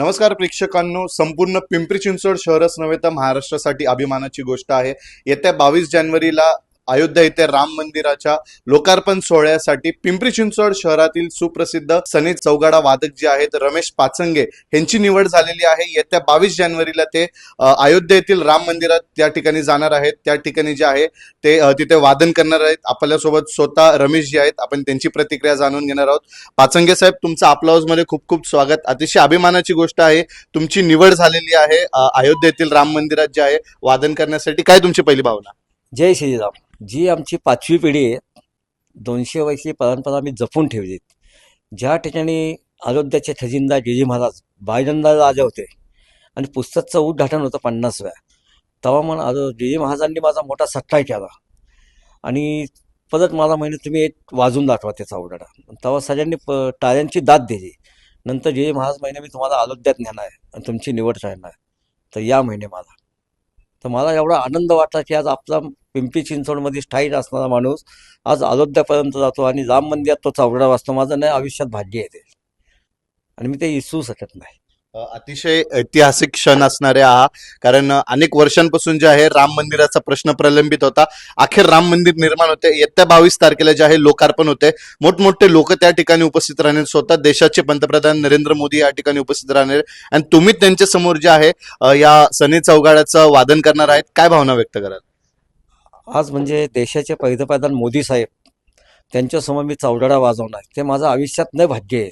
नमस्कार प्रेक्षकांनो. संपूर्ण पिंपरी चिंचवड शहरच नव्हे तर महाराष्ट्रासाठी अभिमानाची गोष्ट आहे. येत्या बावीस जानेवारीला अयोध्या येथे राम मंदिराच्या लोकार्पण सोहळ्यासाठी पिंपरी चिंचवड शहरातील सुप्रसिद्ध सनी चौगाडा वादक जे आहेत रमेश पाचंगे यांची निवड झालेली आहे. येत्या बावीस जानेवारीला ते अयोध्या येथील राम मंदिरात त्या ठिकाणी जाणार आहेत. त्या ठिकाणी जे आहे ते तिथे वादन करणार आहेत. आपल्यासोबत स्वतः रमेश जी आहेत. आपण त्यांची प्रतिक्रिया जाणून घेणार आहोत. पाचंगे साहेब तुमचं आपल्या मध्ये खूप खूप स्वागत. अतिशय अभिमानाची गोष्ट आहे. तुमची निवड झालेली आहे. अयोध्येतील राम मंदिरात जे आहे वादन करण्यासाठी काय तुमची पहिली भावना? जय श्रीराम. जी आमची पाचवी पिढी आहे दोनशे वर्षी परंपरा आम्ही जपून ठेवली ज्या ठिकाणी अयोध्याचे खजिनदार गिरी महाराज बायनंदा आले होते आणि पुस्तकचं उद्घाटन होतं पन्नासव्या. तेव्हा मग अरो गिरी महाराजांनी माझा मोठा सत्कार केला. आणि परत मला म्हणे तुम्ही एक वाजून दाखवा त्याचा उडाडा तेव्हा सगळ्यांनी प टाळ्यांची दाद दिली. नंतर गिरी महाराज महिने मी तुम्हाला अयोध्यात नेणार आहे आणि तुमची निवड करणार तर या महिने मला. तर मला एवढा आनंद वाटला की आज आपला पिंपरी चिंचवडमध्ये स्थायिक असणारा माणूस आज अयोध्यापर्यंत जातो आणि राम मंदिरात तो चावडा वाचतो. माझं नाही आयुष्यात भाग्य येते आणि मी ते इसू शकत नाही. अतिशय ऐतिहासिक क्षण असणारे हा कारण अनेक वर्षांपासून जे आहे राम मंदिराचा प्रश्न प्रलंबित होता. अखेर राम मंदिर निर्माण होते. येत्या बावीस तारखेला जे आहे लोकार्पण होते. मोठमोठे लोक त्या ठिकाणी उपस्थित राहणार. स्वतः देशाचे पंतप्रधान नरेंद्र मोदी या ठिकाणी उपस्थित राहणार. आणि तुम्ही त्यांच्यासमोर जे आहे या सनी चौगाड्याचं वादन करणार आहेत. काय भावना व्यक्त कराल? आज म्हणजे देशाचे पंतप्रधान मोदी साहेब त्यांच्यासमोर मी चौडाडा वाजवणार. ते माझं आयुष्यात नाही भाग्य आहे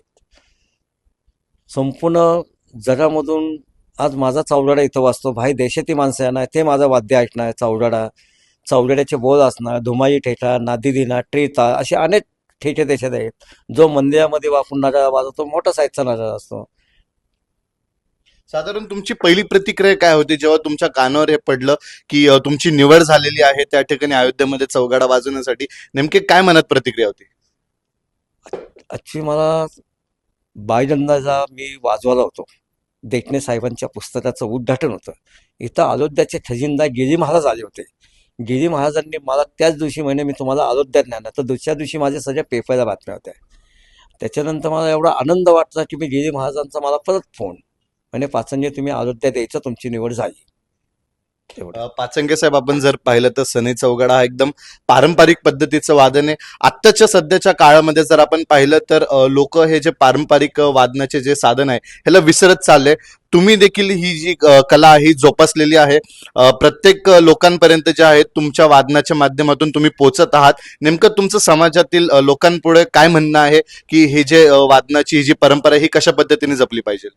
संपूर्ण जगामधून आज माझा चौडाडा इथं वाचतो भाई देशातील माणसं येणार ते माझं वाद्य ऐकणार चौडाडा चौडाड्याचे बोल असणार धुमाई ठेठा नादी दिना ट्रेता असे अनेक ठेठे देशात आहेत. जो मंदिरामध्ये वापरून वाजवतो मोठा साईजचा नगारा असतो. साधारण तुमची पहिली प्रतिक्रिया काय होती जेव्हा तुमच्या कानावर हे पडलं की अ, तुमची निवड झालेली आहे त्या ठिकाणी अयोध्येमध्ये चौगाडा वाजवण्यासाठी नेमके काय मनात प्रतिक्रिया होती? ॲक्च्युली मला बायडंदाचा मी वाजवायला होतो. देखणे साहेबांच्या पुस्तकाचं उद्घाटन होतं. इथं अयोध्याचे खजिनदार गिरी महाराज आले होते. गिरी महाराजांनी मला त्याच दिवशी म्हणे मी तुम्हाला अयोध्यात नेणार. तर दुसऱ्या दिवशी माझ्या सगळ्या पेपरला बातम्या होत्या. त्याच्यानंतर मला एवढा आनंद वाटला की मी गिरी महाराजांचा मला परत फोन म्हणजे पाचंगे तुम्ही अयोध्या द्यायचं तुमची निवड झाली. पाचंगे साहेब आपण जर पाहिलं तर सनी चौगाडा हा एकदम पारंपरिक पद्धतीचं वादन आहे. आत्ताच्या सध्याच्या काळामध्ये जर आपण पाहिलं तर लोक हे जे पारंपरिक वादनाचे जे साधन आहे ह्याला विसरत चालले. तुम्ही देखील ही जी कला आहे ही जोपासलेली आहे. प्रत्येक लोकांपर्यंत जे आहे तुमच्या वादनाच्या माध्यमातून तुम्ही पोचत आहात. नेमकं तुमचं समाजातील लोकांपुढे काय म्हणणं आहे की हे जे वादनाची ही जी परंपरा ही कशा पद्धतीने जपली पाहिजे?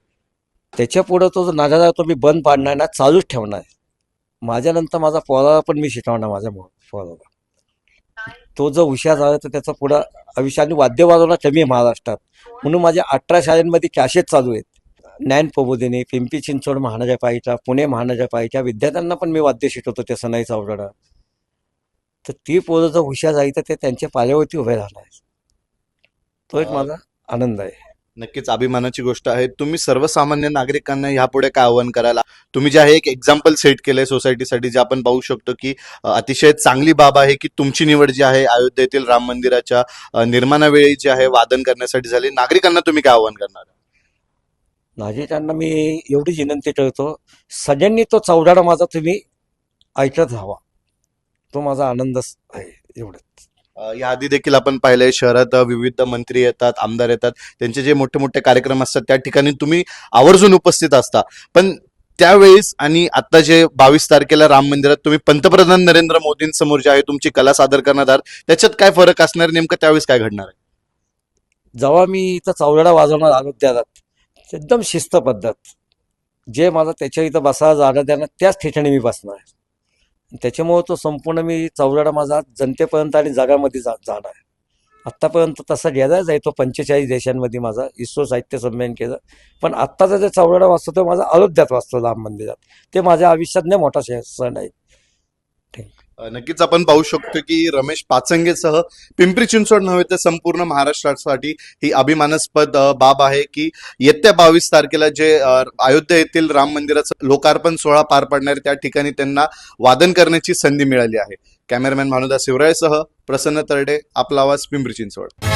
त्याच्या पुढं तो जो नजारा तो मी बंद पाडणार ना चालूच ठेवणार. माझ्यानंतर माझा पोराला पण मी शिकवणार माझ्या पोराला तो जर हुशार झाला तर त्याचा पुढं आयुष्य आणि वाद्य वाजवणं कमी आहे महाराष्ट्रात. म्हणून माझ्या अठरा शाळांमध्ये कॅशेट चालू आहेत. ज्ञान प्रबोधिनी पिंपरी चिंचवड महानगरपालिका पुणे महानगरपालिका विद्यार्थ्यांना पण मी वाद्य शिकवतो त्या सनाई चौकडा तर ती पोरं जर हुशार झाली तर ते त्यांच्या पायावरती उभे राहणार. तो एक माझा आनंद आहे. नक्कीच अभिमानाची गोष्ट आहे. तुम्ही सर्वसामान्य नागरिकांना यापुढे काय आव्हान करायला? तुम्ही जे आहे एक एक्झाम्पल सेट केलंय सोसायटीसाठी जे आपण पाहू शकतो की अतिशय चांगली बाब आहे की तुमची निवड जी आहे अयोध्येतील राम मंदिराच्या निर्माणावेळी जे आहे वादन करण्यासाठी झाली. नागरिकांना तुम्ही काय आव्हान करणार? नागरिकांना मी एवढीच विनंती करतो सगळ्यांनी तो चौडाडा माझा तुम्ही ऐकत राहावा. तो माझा आनंदच आहे एवढंच. या आधी देखील आपण पाहिलंय शहरात विविध मंत्री येतात आमदार येतात. त्यांचे जे मोठे मोठे कार्यक्रम असतात त्या ठिकाणी तुम्ही आवर्जून उपस्थित असता. पण त्यावेळेस आणि आता जे बावीस तारखेला राम मंदिरात तुम्ही पंतप्रधान नरेंद्र मोदींसमोर जे आहे तुमची कला सादर करणार आहात त्याच्यात काय फरक असणार? नेमकं त्यावेळेस काय घडणार आहे? जेव्हा मी इथं चौडाडा वाजवणार आलो त्यात एकदम शिस्त पद्धत जे मला त्याच्या इथं बसायला जागा त्यांना त्याच ठिकाणी मी बसणार त्याच्यामुळं तो संपूर्ण मी चौडाडा माझा जनतेपर्यंत आणि जगामध्ये जा जाणार आहे. आत्तापर्यंत तसा गेलाच आहे तो पंचेचाळीस देशांमध्ये माझा इस्रो साहित्य संमेलन केलं. पण आत्ताचा जे चौराडा वाचतो तो माझा अयोध्यात वाचतो राम मंदिरात. ते माझ्या आयुष्यात नाही मोठा सण आहे. थँक्यू नक्कीच आपण पाहू शकतो की रमेश पाचंगेसह पिंपरी चिंचवड नव्हे तर संपूर्ण महाराष्ट्रासाठी ही अभिमानास्पद बाब आहे की येत्या बावीस तारखेला जे अयोध्या येथील राम मंदिराचं लोकार्पण सोहळा पार पडणार त्या ठिकाणी त्यांना वादन करण्याची संधी मिळाली आहे. कॅमेरामॅन भानुदास शिवरायसह प्रसन्न तरडे आपला आवाज पिंपरी चिंचवड.